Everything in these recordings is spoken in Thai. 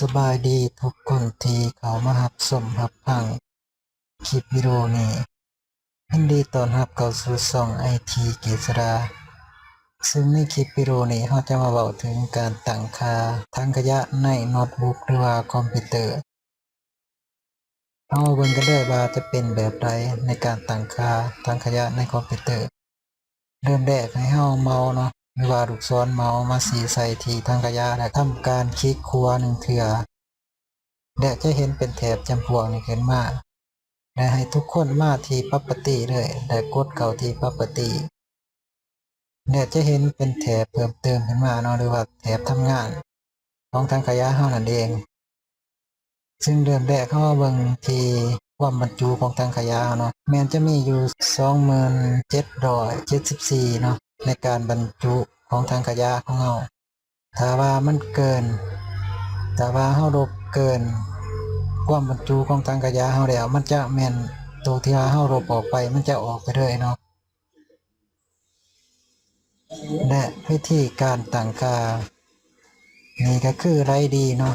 สบายดีทุกคนที่เขามาหับสมหับพังคลิปวิดีโอนี้ยินดีต้อนรับเข้าสู่ช่องไอทีเกษราซึ่งในคลิปวิดีโอนี้เราจะมาเบาถึงการตั้งค่าทางขยะในโน้ตบุ๊กหรือว่าคอมพิวเตอร์เอาเบิ่งกันเลยว่าจะเป็นแบบใดในการตั้งค่าทางขยะในคอมพิวเตอร์ เริ่มแรกให้เฮาเมาเนาะ หรือว่าลูกศรเมาส์มาสีใส่ทีทางขยะและทำการคลิกครัวหนึ่งเทื่อและจะเห็นเป็นแถบจำพวกนี้ขึ้นมาและให้ทุกคนมาที่ property เลยและกดเข้าที่ property และจะเห็นเป็นแถบเพิ่มเติมขึ้นมาเนาะหรือว่าแถบทำงาน ของทางขยะเฮานั่นเอง ซึ่งเริ่มแรกเขามาเบิ่งที่ความบรรจุของทางขยะเนาะแม้นจะมีอยู่ 2774เนาะ ในการบรรจุของทางขยะของเราถ้าว่ามันเกินถ้าว่าเฮาลบเกิน ความบรรจุของทางขยะเฮาแล้วมันจะแม่นตัวที่ว่าเฮาลบออกไปมันจะออกไปเลยเนาะและวิธีการตั้งค่านี่ก็คือไรดีเนาะ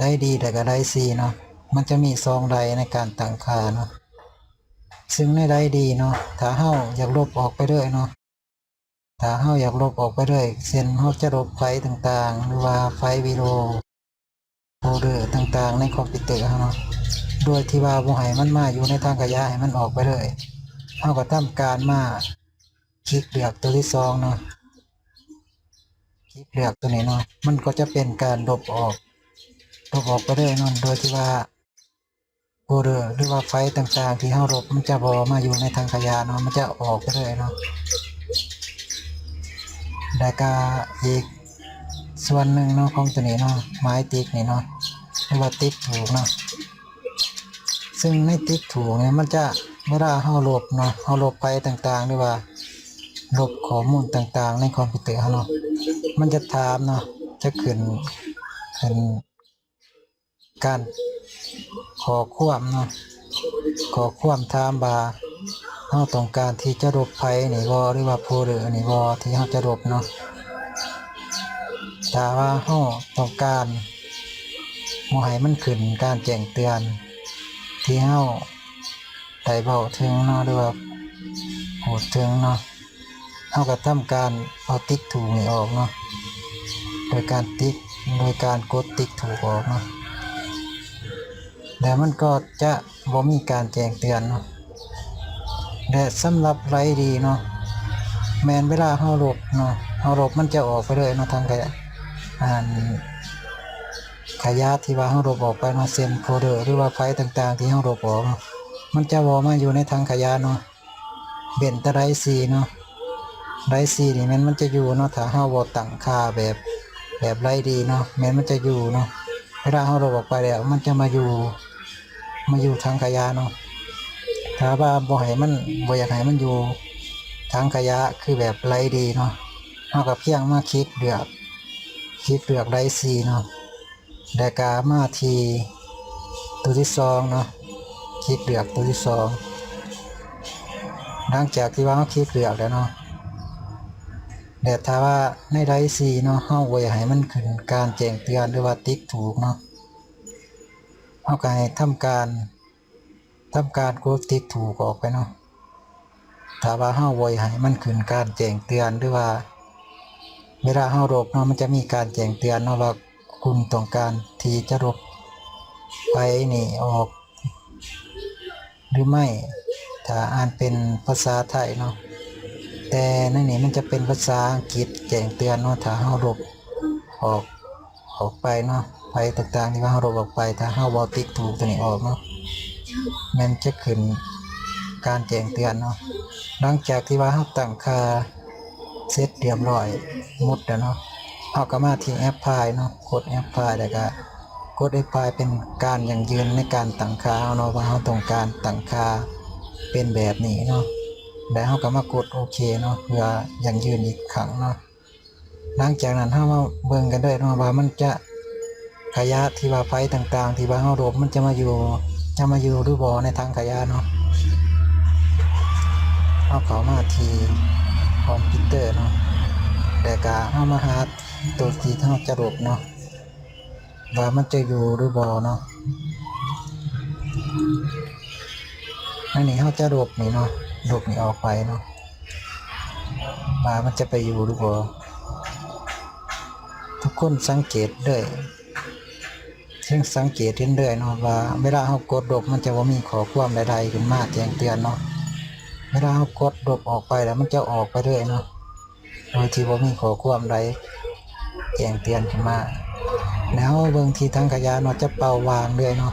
ได้ดีแต่ก็ได้ซีเนาะมันจะมีซองใดในการตั้งคาเนาะซึ่งในได้ดีเนาะถ้าเฮาอยากลบออกไปเรื่อยเนาะ ถ้าเฮาอยากลบออกไปเรื่อยเช่นเฮาจะลบไฟล์ต่างๆ หรือว่าไฟล์วิดีโอโฟลเดอร์ต่างๆ ในคอมพิวเตอร์เฮาเนาะโดยที่ว่าบ่ให้มันมาอยู่ในทางขยะให้มันออกไปเลยเฮาก็ทำการมาคลิกเลือกตัวที่สองเนาะคลิกเลือกตัวนี้เนาะมันก็จะเป็นการลบออกลบออกไปเลยเนาะโดยที่ว่าโฟลเดอร์หรือว่าไฟล์ต่างๆ ที่เฮาลบมันจะบ่มาอยู่ในทางขยะเนาะมันจะออกไปเลยเนาะ แล้วก็อีกส่วนหนึ่งเนาะของตัวนี้เนาะไม้ติ๊กนี่เนาะเรียกว่าติ๊กถูกเนาะซึ่งในติ๊กถูกเนี่ยมันจะเวลาเฮาลบเนาะเฮาลบไปต่างๆหรือว่าลบข้อมูลต่างๆ ในคอมพิวเตอร์เนาะมันจะถามเนาะจะขึ้นขึ้นการขอความเนาะขอความถามว่า เฮาต้องการที่จะลบไฟล์นี่บ่หรือว่าโฟลเดอร์นี่บ่ที่เฮาจะลบเนาะถ้าว่าเฮาต้องการบ่ให้มันขึ้นการแจ้งเตือน ที่เฮาได้เว้าถึงเนาะหรือว่าพูดถึงเนาะเฮาก็ทำการเอาติ๊กถูกนี่ออกเนาะโดยการติ๊กโดยการกดติ๊กถูกออกเนาะแล้วมันก็จะบ่มีการแจ้งเตือนเนาะ และสำหรับไรดีเนาะแมนเวลาเฮาหลบเนาะเฮาหลบมันจะออกไปเลยเนาะทางขยะอ่านขยะที่ว่าเฮาหลบออกไปเนาะเส้นโฟเดอร์หรือว่าไฟต่างๆ ที่เฮาหลบออกมันจะวอมาอยู่ในทางขยะเนาะเบ็นตะไรซีเนาะไรซีนี่แมันมันจะอยู่เนาะถ้าเฮาบ่ตั้งค่าแบบแบบไรดีเนาะแมนมันจะอยู่เนาะเวลาเฮาหลบออกไปแล้วมันจะมาอยู่มาอยู่ทางขยะเนาะ ถ้าว่าบ่ให้มันบ่อยากให้มันอยู่ทางขยะคือแบบไรดีเนาะเฮาก็เพียงมาคลิกเลือกคลิกเลือกไรซีเนาะแล้วก็มาทีตัวที่สองเนาะคลิกเลือกตัวที่สองหลังจากที่ว่าเฮาคลิกเลือกแล้วเนาะแต่ถ้าว่าในไรซีเนาะเฮาบ่อยากให้มันขึ้นการแจ้งเตือนหรือว่าติ๊กถูกเนาะเฮาก็ให้ทำการ ทำการกดติ๊กถูกออกไปเนาะถ้าว่าเฮาบ่อยให้มันขึ้นการแจ้งเตือนหรือว่า เวลาเฮาลบเนาะมันจะมีการแจ้งเตือนเนาะว่าคุณต้องการที่จะลบไปนี่ออก หรือไม่ถ้าอ่านเป็นภาษาไทยเนาะแต่ในนี้มันจะเป็นภาษาอังกฤษแจ้งเตือนเนาะถ้าเฮาลบออกออกไปเนาะไปต่างๆที่ว่าเฮาลบออกไปถ้าเฮาบ่ติ๊กถูกตัวนี้ออกเนาะ มันจะขึ้นการแจ้งเตือนเนาะหลังจากที่ว่าเราตั้งค่าเสร็จเรียบร้อยหมดแล้วเนาะเราก็มาที่แอปพลายเนาะกดแอปพลายแล้วก็กดแอปพลายเป็นการยั่งยืนในการตั้งค่าเนาะว่าเราต้องการตั้งค่าเป็นแบบนี้เนาะแล้วเราก็มากดโอเคเนาะเพื่อยั่งยืนอีกครั้งเนาะหลังจากนั้นเรามาเบิ่งกันได้เนาะว่ามันจะขยะที่ว่าไฟต่างๆ ที่ว่าเฮาลบมันจะมาอยู่ จะมาอยู่หรือบ่ในทางขยะเนาะเอาเขามาทีคอมพิวเตอร์เนาะแต่ก็เอามาหาตัวที่เฮาจะลบเนาะว่ามันจะอยู่หรือบ่เนาะอันนี้เขาจะหลบนี่เนาะหลบนี่ออกไปเนาะว่ามันจะไปอยู่หรือบ่ทุกคนสังเกตด้อย เช่งสังเกตเห็นเด้อยเนาะว่า เวลาเขากดหลบมันจะว่ามีขอความใดๆขึ้นมาแจ้งเตือนเนาะเวลาเขากดหลบออกไปแล้วมันจะออกไปเรื่อยเนาะโดยที่ว่ามีขอความใดแจ้งเตือนขึ้นมาแล้วเบิ่งที่ทางขยะเนาะจะเป่าวางเรื่อยเนาะ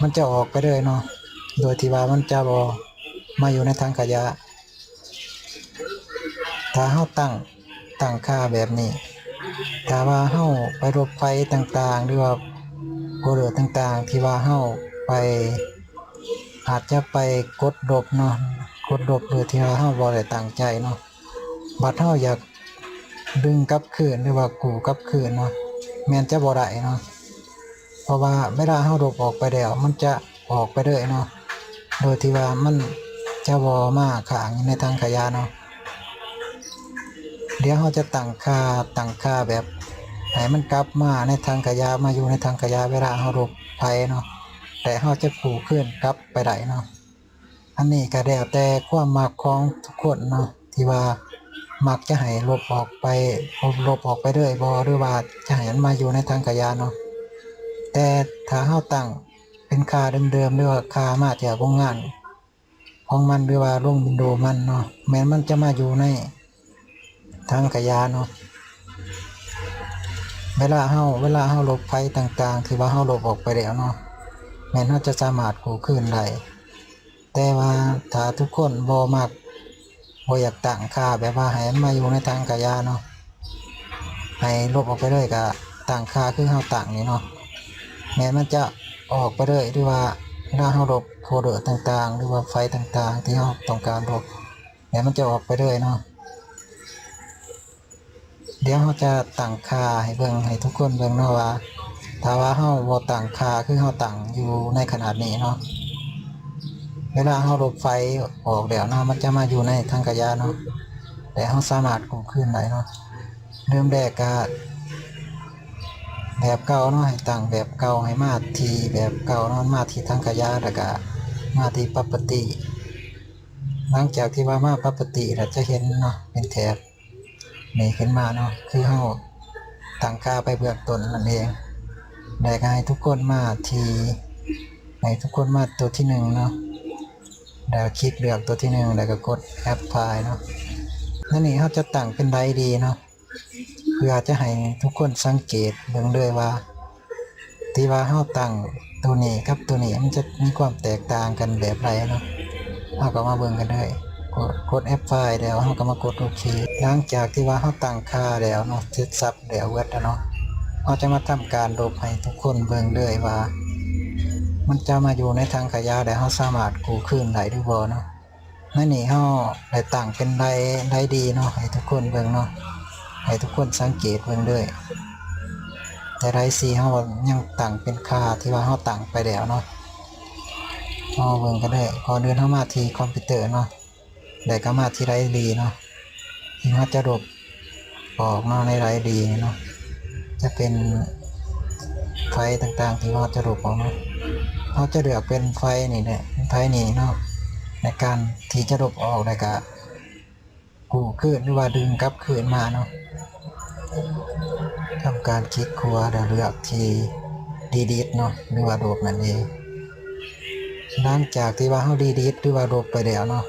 มันจะออกไปเรื่อยเนาะโดยที่ว่ามันจะบอมาอยู่ในทางขยะ ถ้าเฮาตั้งตั้งค่าแบบนี้ ถ้าว่าเฮาไปรบไฟต่างๆหรือว่า โกเรือต่างๆ ที่ว่าเฮาไปอาจจะไปกดดบเนาะกดดบโดยที่ว่าเฮาบ่ได้ตั้งใจเนาะบัดเฮาอยากดึงกลับคืนหรือว่ากูกลับคืนเนาะแม่นจะบ่ได้เนาะเพราะว่าเวลาเฮาดบออกไปแล้วมันจะออกไปเรื่อยเนาะโดยที่ว่ามันจะบ่มาขางในทางขยะเนาะเดี๋ยวเฮาจะตั้งค่าตั้งค่าแบบ ให้มันกลับมาในทางขยะมาอยู่ในทางขยะเวลาเฮาดบไปเนาะแต่เฮาจะกูขึ้นกลับไปได้เนาะอันนี้ก็แล้วแต่ความมักของทุกคนเนาะที่ว่ามักจะให้ลบออกไปลบออกไปเรื่อยบ่หรือว่าจะให้มันมาอยู่ในทางขยะเนาะแต่ถ้าเฮาตั้งเป็นคาเดิมๆหรือว่าคามาจากโรงงานของมันหรือว่าลงวินโดมันเนาะแม้มันจะมาอยู่ในทางขยะเนาะ เวลาเฮาเวลาเฮาลบไฟต่างๆ ที่ว่าเฮาลบออกไปแล้วเนาะแม้นเฮาจะสามารถกู้คืนได้แต่ว่าถ้าทุกคนบ่มักบ่อยากตั้งค่าแบบว่าให้มันมาอยู่ในทางขยะเนาะให้ลบออกไปเลยก็ตั้งค่าคือเฮาตั้งนี่เนาะแม้มันจะออกไปเลยหรือว่าถ้าเราลบโคเดอร์ต่างๆ หรือว่าไฟต่างๆ ที่เราต้องการลบแม้มันจะออกไปเลยเนาะ เดี๋ยวเราจะตั้งค่าให้เบิ่งให้ทุกคนเบิ่งเนาะว่าถ้าว่าเราบ่ตั้งค่าคือเราตั้งอยู่ในขนาดนี้เนาะเวลาเราลบไฟออกแล้วเนาะมันจะมาอยู่ในทางกระยะเนาะแต่เราสามารถกู้คืนได้เนาะเริ่มแรกก็แบบเก่าเนาะให้ตั้งแบบเก่าให้มาทีแบบเก่าเนาะมาทีทางขยะแล้วก็มาที่ปกติหลังจากที่ว่ามาปกติเราจะเห็นเนาะเป็นแถบ นี่ขึ้นมาเนาะคือเฮาตั้งค่าไปเบื้องต้นนั่นเองได้ก็ให้ทุกคนมาทีให้ทุกคนมาตัวที่หนึ่งเนาะแล้วคลิกเลือกตัวที่หนึ่งแล้วก็กดแอปพลายเนาะนั่นนี่เขาจะตั้งเป็นไดดีเนาะเพื่อจะให้ทุกคนสังเกตเบิ่งเลยว่า ที่ว่าเฮาตั้งตัวนี้กับตัวนี้มันจะมีความแตกต่างกันแบบไรเนาะเฮาก็มาเบิ่งกันเลย กดกดแอปไฟล์แล้วเฮาก็มากดโอเคหลังจากที่ว่าเฮาตั้งค่าแล้วเนาะเสร็จสับแล้วเวิร์ดแล้วเนาะเฮาจะมาทำการลบให้ทุกคนเบิ่งเลยว่า มันจะมาอยู่ในทางขยะแล้วเฮาสามารถกู้คืนได้หรือบ่เนาะนั่นนี่เฮาได้ตั้งเป็นไดไดดีเนาะให้ทุกคนเบิ่งเนาะให้ทุกคนสังเกตเบิ่งด้วยแต่ไรซีเฮายังตั้งเป็นค่าที่ว่าเฮาตั้งไปแล้วเนาะเฮาเบิ่งกันได้ก่อเดินเฮามาทีคอมพิวเตอร์เนาะ แล้ก็มาที่ไรดีเนาะที่าจะลบออกนาะในไรดีเนาะจะเป็นไฟต่างๆ ที่เราจะลบออกเนาะเฮาจะเลือกเป็นไฟนี่แหละไฟนี่เนาะในการที่จะลบออกแล้ก็กู้คืนหรือว่าดึงกลับคืนมาเนาะทำการคลิกครัวเลือกที่ดีดิทเนาะหรือว่าโดบนั่นเองหลังจากที่ว่าเฮาดีดิทหรือว่าโดบไปแล้วเนาะ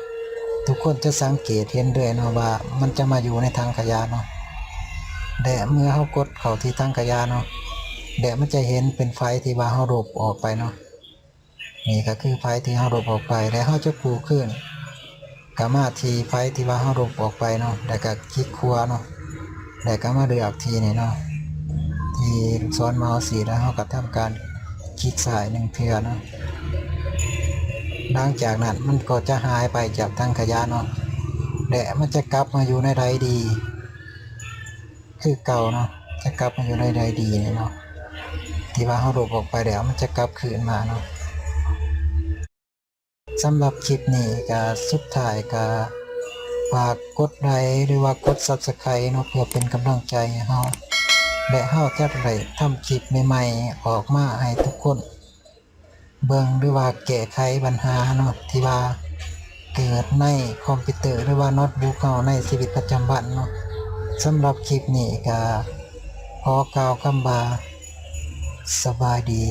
ทุกคนจะสังเกตเห็นด้วยเนาะว่า มันจะมาอยู่ในทางขยะเนาะแต่เมื่อเฮากดเข้าที่ทางขยะเนาะเดี๋ยวมันจะเห็นเป็นไฟที่ว่าเฮาโดบออกไปเนาะนี่ก็คือไฟที่เฮาโดบออกไปแล้วเฮาจะปูขึ้นก็มาทีไฟที่ว่าเฮาโดบออกไปเนาะแล้วก็คลิกครัวเนาะแล้วก็มาเลือกทีนี่เนาะที่ลูกศรเมาส์สีแล้วเราก็ทำการคลิกซ้ายหนึ่งเทือเนาะ หลังจากนั้นมันก็จะหายไปจากทางขยะเนาะและมันจะกลับมาอยู่ในไรดี คือเก่าเนาะจะกลับมาอยู่ในไรดีเนาะที่ว่าเขาหลบออกไปแล้วมันจะกลับคืนมาเนาะสำหรับคลิปนี้ก็สุดท้ายก็ฝากกดไลค์หรือว่ากด Subscribe เนาะเพื่อเป็นกำลังใจให้เฮาและเฮาจะได้ทำคลิปใหม่ๆออกมาให้ทุกคน เบิ่งหรือว่าแก้ไขปัญหาเนาะที่ว่าเกิดในคอมพิวเตอร์หรือว่าโน้ตบุ๊กเอาในชีวิตประจำวันเนาะสำหรับคลิปนี้ก็ขอกล่าวคำบาสบายดี